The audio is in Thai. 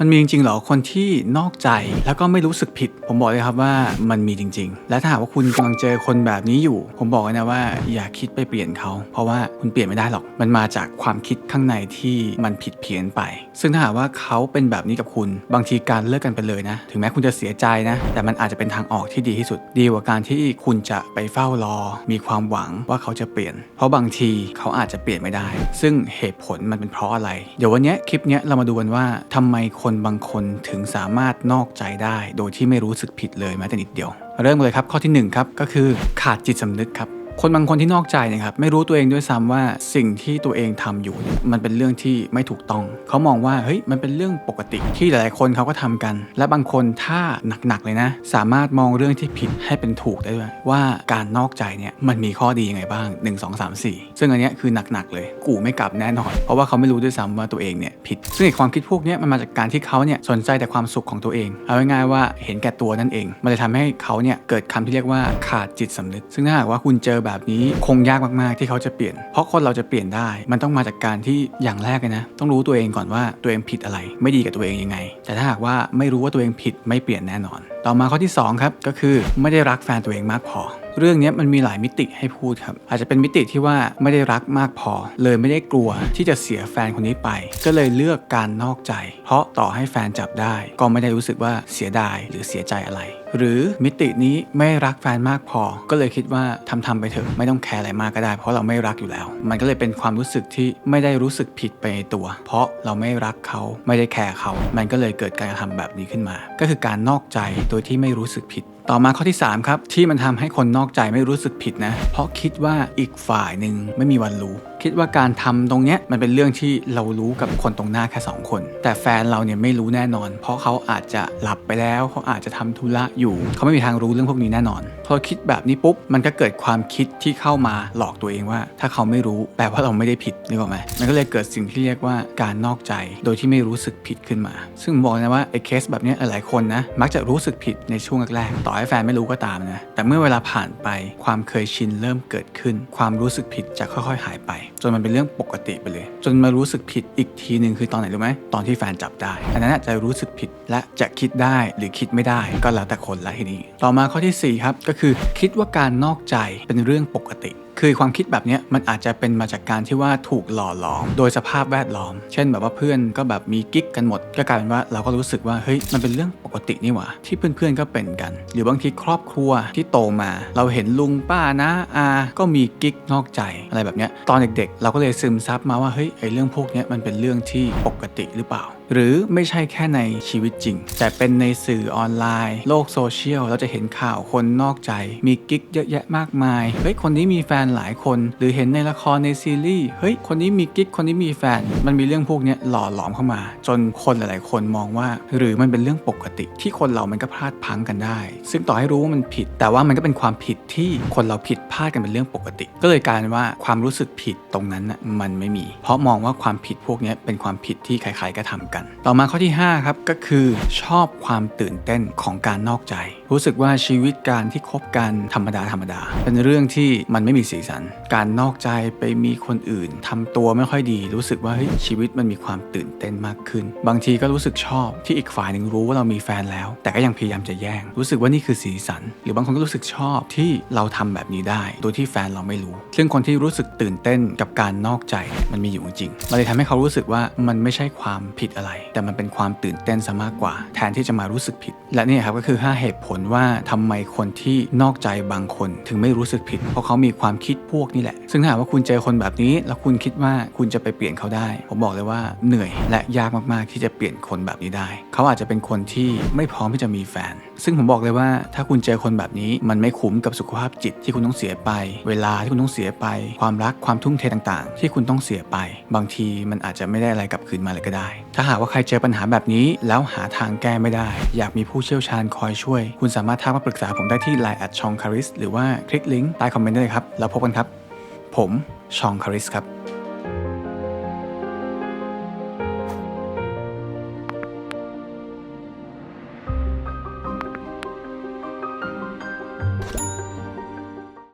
มันมีจริงๆเหรอคนที่นอกใจแล้วก็ไม่รู้สึกผิด ผมบอกเลยครับว่ามันมีจริง ๆ และถ้าหากว่าคุณกำลังเจอคนแบบนี้อยู่ ผมบอกเลยนะว่าอย่าคิดไปเปลี่ยนเขา เพราะว่าคุณเปลี่ยนไม่ได้หรอก มันมาจากความคิดข้างในที่มันผิดเพี้ยนไป ซึ่งถ้าหากว่าเขาเป็นแบบนี้กับคุณ บางทีการเลิกกันไปเลยนะ ถึงแม้คุณจะเสียใจนะ แต่มันอาจจะเป็นทางออกที่ดีที่สุด ดีกว่าการที่คุณจะไปเฝ้ารอ มีความหวังว่าเขาจะเปลี่ยน เพราะบางทีเขาอาจจะเปลี่ยนไม่ได้ ซึ่งเหตุผลมันเป็นเพราะอะไร เดี๋ยววันนี้คลิปนี้เรามาดูกันว่าทำไมคนบางคนถึงสามารถนอกใจได้ โดยที่ไม่รู้สึกผิดเลยแม้แต่นิดเดียว เริ่มเลยครับข้อที่หนึ่งครับก็คือขาดจิตสำนึกครับ คนบางคนที่นอกใจเนะครับไม่รู้ตัวเองด้วยซ้ำว่าสิ่งที่ตัวเองทำอยู่เนี่ยมันเป็นเรื่องที่ไม่ถูกต้อง เขามองว่าเฮ้ยมันเป็นเรื่องปกติที่หลายๆคนเขาก็ทำกัน และบางคนถ้าหนักๆเลยนะ สามารถมองเรื่องที่ผิดให้เป็นถูกได้ด้วยว่าการนอกใจเนี่ยมันมีข้อดียังไงบ้าง 1 2 3 4 ซึ่งอันเนี้ยคือหนักๆเลย กูไม่กลับแน่นอน เพราะว่าเขาไม่รู้ด้วยซ้ำว่าตัวเองเนี่ยผิด ซึ่งไอความคิดพวกนี้มันมาจากการที่เขาเนี่ยสนใจแต่ความสุขของตัวเอง เอาง่ายๆว่าเห็นแก่ตัวนั่นเอง มันเลยทำให้เขาเนี่ยเกิดคำที่เรียกว่าขาดจิตสำนึก ซึ่งถ้าหากว่าคุณเจอแบบนี้คงยากมากๆที่เขาจะเปลี่ยน เพราะคนเราจะเปลี่ยนได้ มันต้องมาจากการที่อย่างแรกเลยนะ ต้องรู้ตัวเองก่อนว่าตัวเองผิดอะไร ไม่ดีกับตัวเองยังไง แต่ถ้าหากว่าไม่รู้ว่าตัวเองผิดไม่เปลี่ยนแน่นอน ต่อมาข้อที่สองครับก็คือไม่ได้รักแฟนตัวเองมากพอเรื่องนี้มันมีหลายมิติให้พูดครับ อาจจะเป็นมิติที่ว่าไม่ได้รักมากพอ เลยไม่ได้กลัวที่จะเสียแฟนคนนี้ไป ก็เลยเลือกการนอกใจ เพราะต่อให้แฟนจับได้ ก็ไม่ได้รู้สึกว่าเสียดายหรือเสียใจอะไร หรือมิตินี้ไม่รักแฟนมากพอ ก็เลยคิดว่าทำทำไปเถอะไม่ต้องแคร์อะไรมากก็ได้ เพราะเราไม่รักอยู่แล้ว มันก็เลยเป็นความรู้สึกที่ไม่ได้รู้สึกผิดไปในตัว เพราะเราไม่รักเขาไม่ได้แคร์เขา มันก็เลยเกิดการกระทำแบบนี้ขึ้นมา ก็คือการนอกใจโดยที่ไม่รู้สึกผิด ต่อมาข้อที่ 3 ครับ ที่มันทำให้คนนอกใจไม่รู้สึกผิดนะ เพราะคิดว่าอีกฝ่ายหนึ่งไม่มีวันรู้ คิดว่าการทำตรงเนี้ยมันเป็นเรื่องที่เรารู้กับคนตรงหน้าแค่2คน แต่แฟนเราเนี่ยไม่รู้แน่นอน เพราะเขาอาจจะหลับไปแล้วเขาอาจจะทำธุระอยู่ เขาไม่มีทางรู้เรื่องพวกนี้แน่นอน พอคิดแบบนี้ปุ๊บมันก็เกิดความคิดที่เข้ามาหลอกตัวเองว่า ถ้าเขาไม่รู้แปลว่าเราไม่ได้ผิดนึกออกไหมมันก็เลยเกิดสิ่งที่เรียกว่าการนอกใจ โดยที่ไม่รู้สึกผิดขึ้นมา ซึ่งบอกนะว่าไอ้เคสแบบนี้หลายคนนะมักจะรู้สึกผิดในช่วงแรกๆต่อให้แฟนไม่รู้ก็ตามนะแต่เมื่อเวลาผ่านไปความเคยชินเริ่มเกิดขึ้น ความรู้สึกผิดจะค่อย ๆ หายไป จนมันเป็นเรื่องปกติไปเลย จนมารู้สึกผิดอีกทีหนึ่งคือตอนไหนรู้ไหมตอนที่แฟนจับได้ อันนั้นจะรู้สึกผิดและจะคิดได้หรือคิดไม่ได้ก็แล้วแต่คนละทีนี้ ต่อมาข้อทีสี่4ครับก็คือ คิดว่าการนอกใจเป็นเรื่องปกติ คือความคิดแบบนี้มันอาจจะเป็นมาจากการที่ว่าถูกหล่อหลอม โดยสภาพแวดล้อม เช่นแบบว่าเพื่อนก็แบบมีกิ๊กกันหมด ก็กลายเป็นว่าเราก็รู้สึกว่าเฮ้ยมันเป็นเรื่องปกตินี่หว่า ที่เพื่อนๆก็เป็นกัน หรือบางทีครอบครัวที่โตมา เราเห็นลุงป้านะอาก็มีกิ๊กนอกใจอะไรแบบนี้ตอนเด็กๆ เราก็เลยซึมซับมาว่าเฮ้ยไอเรื่องพวกนี้มันเป็นเรื่องที่ปกติหรือเปล่า หรือไม่ใช่แค่ในชีวิตจริง แต่เป็นในสื่อออนไลน์ โลกโซเชียลเราจะเห็นข่าวคนนอกใจ มีกิ๊กเยอะแยะมากมายเฮ้ยคนนี้มีแฟนหลายคน หรือเห็นในละครในซีรีส์เฮ้ยคนนี้มีกิ๊กคนนี้มีแฟน มันมีเรื่องพวกนี้หล่อหลอมเข้ามา จนคนหลายๆ คนมองว่า หรือมันเป็นเรื่องปกติที่คนเรามันก็พลาดพังกันได้ ซึ่งต่อให้รู้ว่ามันผิด แต่ว่ามันก็เป็นความผิดที่คนเราผิดพลาดกันเป็นเรื่องปกติ ก็เลยกลายเป็นว่าความรู้สึกผิดตรงนั้นน่ะมันไม่มี เพราะมองว่าความผิดพวกนี้เป็นความผิดที่ใครๆก็ทำกันต่อมาข้อที่ห้าครับก็คือชอบความตื่นเต้นของการนอกใจ รู้สึกว่าชีวิตการที่คบกันธรรมดาธรรมดา เป็นเรื่องที่มันไม่มีสีสัน การนอกใจไปมีคนอื่นทำตัวไม่ค่อยดี รู้สึกว่าเฮ้ยชีวิตมันมีความตื่นเต้นมากขึ้น บางทีก็รู้สึกชอบที่อีกฝ่ายหนึ่งรู้ว่าเรามีแฟนแล้ว แต่ก็ยังพยายามจะแย่ง รู้สึกว่านี่คือสีสัน หรือบางคนก็รู้สึกชอบที่เราทำแบบนี้ได้ โดยที่แฟนเราไม่รู้ ซึ่งคนที่รู้สึกตื่นเต้นกับการนอกใจมันมีอยู่จริง มันเลยทำให้เขารู้สึกว่ามันไม่ใช่ความผิดอะไรแต่มันเป็นความตื่นเต้นซะมากกว่า แทนที่จะมารู้สึกผิด และนี่ครับก็คือ 5 เหตุผลว่าทำไมคนที่นอกใจบางคนถึงไม่รู้สึกผิด เพราะเขามีความคิดพวกนี้แหละ ซึ่งถ้าหากว่าคุณเจอคนแบบนี้ แล้วคุณคิดว่าคุณจะไปเปลี่ยนเขาได้ ผมบอกเลยว่าเหนื่อยและยากมากๆที่จะเปลี่ยนคนแบบนี้ได้ เขาอาจจะเป็นคนที่ไม่พร้อมที่จะมีแฟน ซึ่งผมบอกเลยว่าถ้าคุณเจอคนแบบนี้มันไม่คุ้มกับสุขภาพจิตที่คุณต้องเสียไป เวลาที่คุณต้องเสียไป ความรักความทุ่มเทต่างๆ ที่คุณต้องเสียไป บางทีมันอาจจะไม่ได้อะไรกลับคืนมาเลยก็ได้ ถ้าหากว่าใครเจอปัญหาแบบนี้ แล้วหาทางแก้ไม่ได้ อยากมีผู้เชี่ยวชาญคอยช่วย คุณสามารถทักมาปรึกษาผมได้ที่ Line แอดชองคาริสหรือว่าคลิกลิงก์ใต้คอมเมนต์ได้เลยครับ แล้วพบกันครับ ผมชองคาริสครับ